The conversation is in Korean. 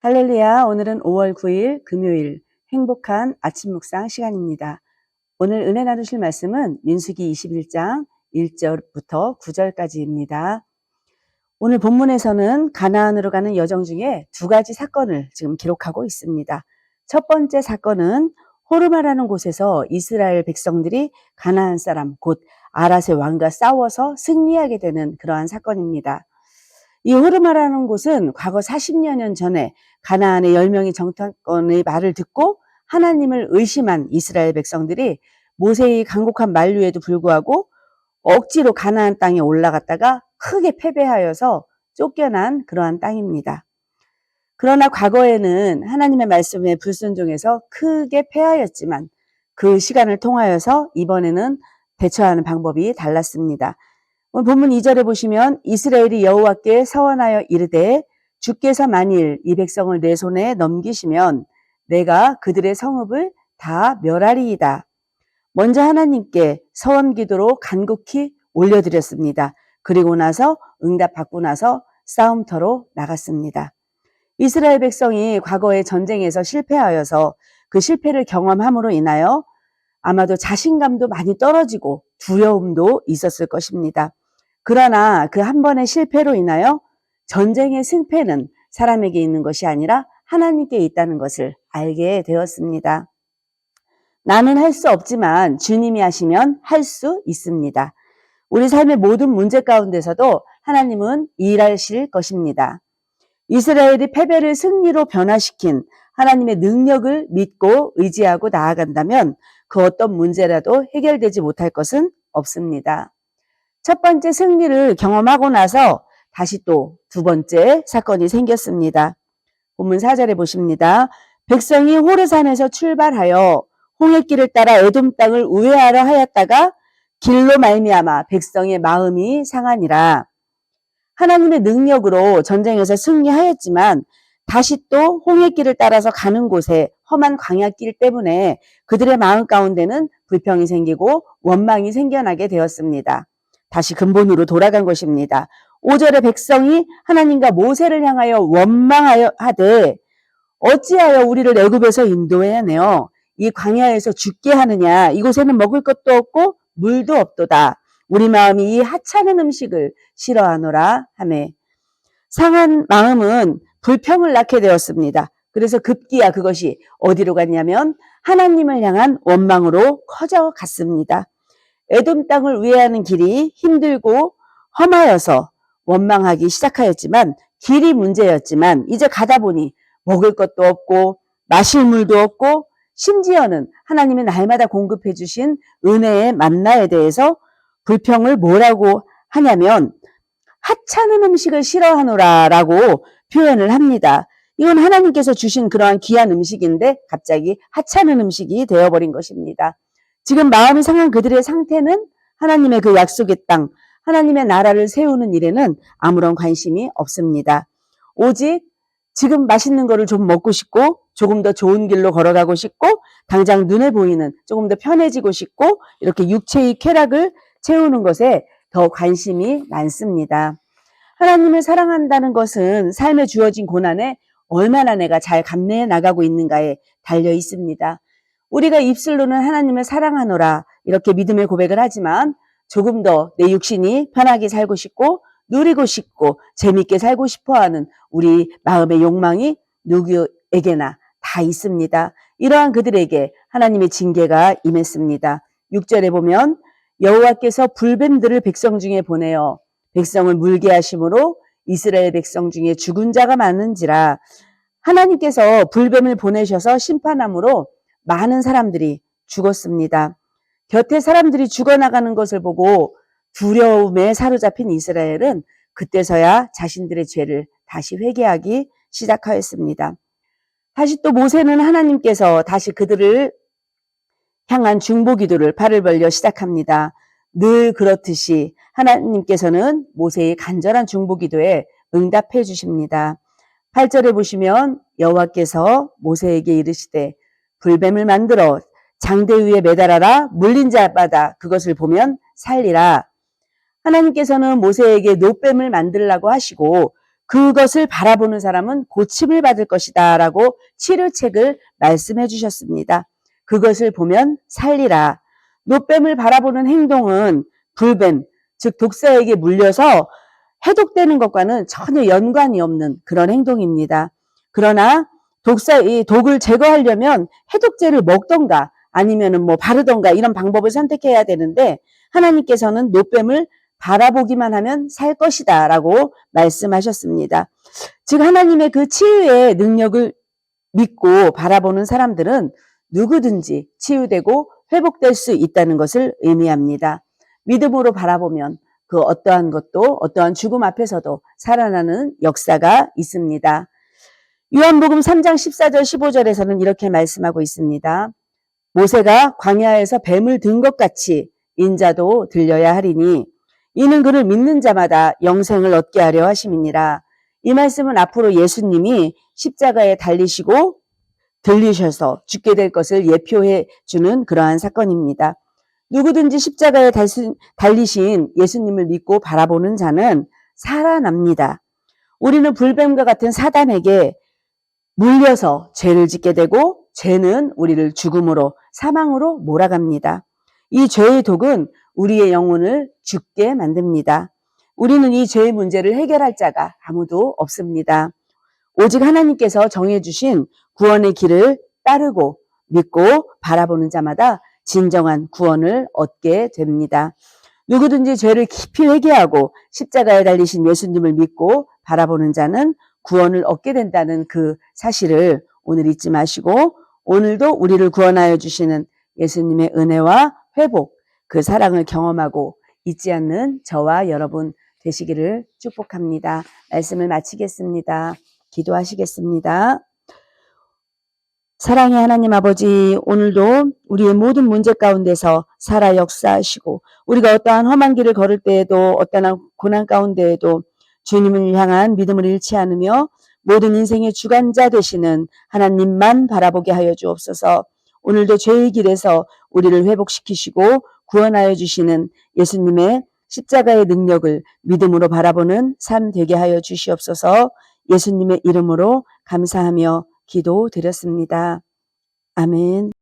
할렐루야, 오늘은 5월 9일 금요일 행복한 아침 묵상 시간입니다. 오늘 은혜 나누실 말씀은 민수기 21장 1절부터 9절까지입니다. 오늘 본문에서는 가나안으로 가는 여정 중에 두 가지 사건을 지금 기록하고 있습니다. 첫 번째 사건은 호르마라는 곳에서 이스라엘 백성들이 가나안 사람 곧 아라세 왕과 싸워서 승리하게 되는 그러한 사건입니다. 이 호르마라는 곳은 과거 40여 년 전에 가나안의 10명의 정탐권의 말을 듣고 하나님을 의심한 이스라엘 백성들이 모세의 강곡한 만류에도 불구하고 억지로 가나안 땅에 올라갔다가 크게 패배하여서 쫓겨난 그러한 땅입니다. 그러나 과거에는 하나님의 말씀에 불순종해서 크게 패하였지만 그 시간을 통하여서 이번에는 대처하는 방법이 달랐습니다. 오늘 본문 2절에 보시면 이스라엘이 여호와께 서원하여 이르되 주께서 만일 이 백성을 내 손에 넘기시면 내가 그들의 성읍을 다 멸하리이다. 먼저 하나님께 서원 기도로 간곡히 올려드렸습니다. 그리고 나서 응답 받고 나서 싸움터로 나갔습니다. 이스라엘 백성이 과거의 전쟁에서 실패하여서 그 실패를 경험함으로 인하여 아마도 자신감도 많이 떨어지고 두려움도 있었을 것입니다. 그러나 그 한 번의 실패로 인하여 전쟁의 승패는 사람에게 있는 것이 아니라 하나님께 있다는 것을 알게 되었습니다. 나는 할 수 없지만 주님이 하시면 할 수 있습니다. 우리 삶의 모든 문제 가운데서도 하나님은 일하실 것입니다. 이스라엘이 패배를 승리로 변화시킨 하나님의 능력을 믿고 의지하고 나아간다면 그 어떤 문제라도 해결되지 못할 것은 없습니다. 첫 번째 승리를 경험하고 나서 다시 또 두 번째 사건이 생겼습니다. 본문 4절에 보십니다. 백성이 호르산에서 출발하여 홍해길을 따라 에돔 땅을 우회하려 하였다가 길로 말미암아 백성의 마음이 상하니라. 하나님의 능력으로 전쟁에서 승리하였지만 다시 또 홍해길을 따라서 가는 곳에 험한 광야길 때문에 그들의 마음 가운데는 불평이 생기고 원망이 생겨나게 되었습니다. 다시 근본으로 돌아간 것입니다. 5절의 백성이 하나님과 모세를 향하여 원망하여 하되 어찌하여 우리를 애굽에서 인도해내어 이 광야에서 죽게 하느냐 이곳에는 먹을 것도 없고 물도 없도다 우리 마음이 이 하찮은 음식을 싫어하노라 하매 상한 마음은 불평을 낳게 되었습니다. 그래서 급기야 그것이 어디로 갔냐면 하나님을 향한 원망으로 커져갔습니다. 에돔 땅을 우회하는 길이 힘들고 험하여서 원망하기 시작하였지만 길이 문제였지만 이제 가다 보니 먹을 것도 없고 마실 물도 없고 심지어는 하나님이 날마다 공급해 주신 은혜의 만나에 대해서 불평을 뭐라고 하냐면 하찮은 음식을 싫어하노라 라고 표현을 합니다. 이건 하나님께서 주신 그러한 귀한 음식인데 갑자기 하찮은 음식이 되어버린 것입니다. 지금 마음이 상한 그들의 상태는 하나님의 그 약속의 땅, 하나님의 나라를 세우는 일에는 아무런 관심이 없습니다. 오직 지금 맛있는 거를 좀 먹고 싶고 조금 더 좋은 길로 걸어가고 싶고 당장 눈에 보이는 조금 더 편해지고 싶고 이렇게 육체의 쾌락을 채우는 것에 더 관심이 많습니다. 하나님을 사랑한다는 것은 삶에 주어진 고난에 얼마나 내가 잘 감내해 나가고 있는가에 달려 있습니다. 우리가 입술로는 하나님을 사랑하노라 이렇게 믿음의 고백을 하지만 조금 더 내 육신이 편하게 살고 싶고 누리고 싶고 재밌게 살고 싶어 하는 우리 마음의 욕망이 누구에게나 다 있습니다. 이러한 그들에게 하나님의 징계가 임했습니다. 6절에 보면 여호와께서 불뱀들을 백성 중에 보내어 백성을 물게 하심으로 이스라엘 백성 중에 죽은 자가 많은지라 하나님께서 불뱀을 보내셔서 심판함으로 많은 사람들이 죽었습니다. 곁에 사람들이 죽어나가는 것을 보고 두려움에 사로잡힌 이스라엘은 그때서야 자신들의 죄를 다시 회개하기 시작하였습니다. 다시 또 모세는 하나님께서 다시 그들을 향한 중보 기도를 발을 벌려 시작합니다. 늘 그렇듯이 하나님께서는 모세의 간절한 중보 기도에 응답해 주십니다. 8절에 보시면 여호와께서 모세에게 이르시되 불뱀을 만들어 장대 위에 매달아라 물린 자마다 그것을 보면 살리라. 하나님께서는 모세에게 노뱀을 만들라고 하시고 그것을 바라보는 사람은 고침을 받을 것이다 라고 치료책을 말씀해 주셨습니다. 그것을 보면 살리라. 노뱀을 바라보는 행동은 불뱀, 즉 독사에게 물려서 해독되는 것과는 전혀 연관이 없는 그런 행동입니다. 그러나 독사, 이 독을 제거하려면 해독제를 먹던가 아니면은 뭐 바르던가 이런 방법을 선택해야 되는데 하나님께서는 노뱀을 바라보기만 하면 살 것이다 라고 말씀하셨습니다. 즉 하나님의 그 치유의 능력을 믿고 바라보는 사람들은 누구든지 치유되고 회복될 수 있다는 것을 의미합니다. 믿음으로 바라보면 그 어떠한 것도 어떠한 죽음 앞에서도 살아나는 역사가 있습니다. 요한복음 3장 14절 15절에서는 이렇게 말씀하고 있습니다. 모세가 광야에서 뱀을 든 것 같이 인자도 들려야 하리니 이는 그를 믿는 자마다 영생을 얻게 하려 하심이니라. 이 말씀은 앞으로 예수님이 십자가에 달리시고 들리셔서 죽게 될 것을 예표해 주는 그러한 사건입니다. 누구든지 십자가에 달리신 예수님을 믿고 바라보는 자는 살아납니다. 우리는 불뱀과 같은 사단에게 물려서 죄를 짓게 되고 죄는 우리를 죽음으로 사망으로 몰아갑니다. 이 죄의 독은 우리의 영혼을 죽게 만듭니다. 우리는 이 죄의 문제를 해결할 자가 아무도 없습니다. 오직 하나님께서 정해주신 구원의 길을 따르고 믿고 바라보는 자마다 진정한 구원을 얻게 됩니다. 누구든지 죄를 깊이 회개하고 십자가에 달리신 예수님을 믿고 바라보는 자는 구원을 얻게 된다는 그 사실을 오늘 잊지 마시고 오늘도 우리를 구원하여 주시는 예수님의 은혜와 회복, 그 사랑을 경험하고 잊지 않는 저와 여러분 되시기를 축복합니다. 말씀을 마치겠습니다. 기도하시겠습니다. 사랑의 하나님 아버지, 오늘도 우리의 모든 문제 가운데서 살아 역사하시고, 우리가 어떠한 험한 길을 걸을 때에도, 어떠한 고난 가운데에도 주님을 향한 믿음을 잃지 않으며, 모든 인생의 주관자 되시는 하나님만 바라보게 하여 주옵소서, 오늘도 죄의 길에서 우리를 회복시키시고, 구원하여 주시는 예수님의 십자가의 능력을 믿음으로 바라보는 삶 되게 하여 주시옵소서, 예수님의 이름으로 감사하며 기도 드렸습니다. 아멘.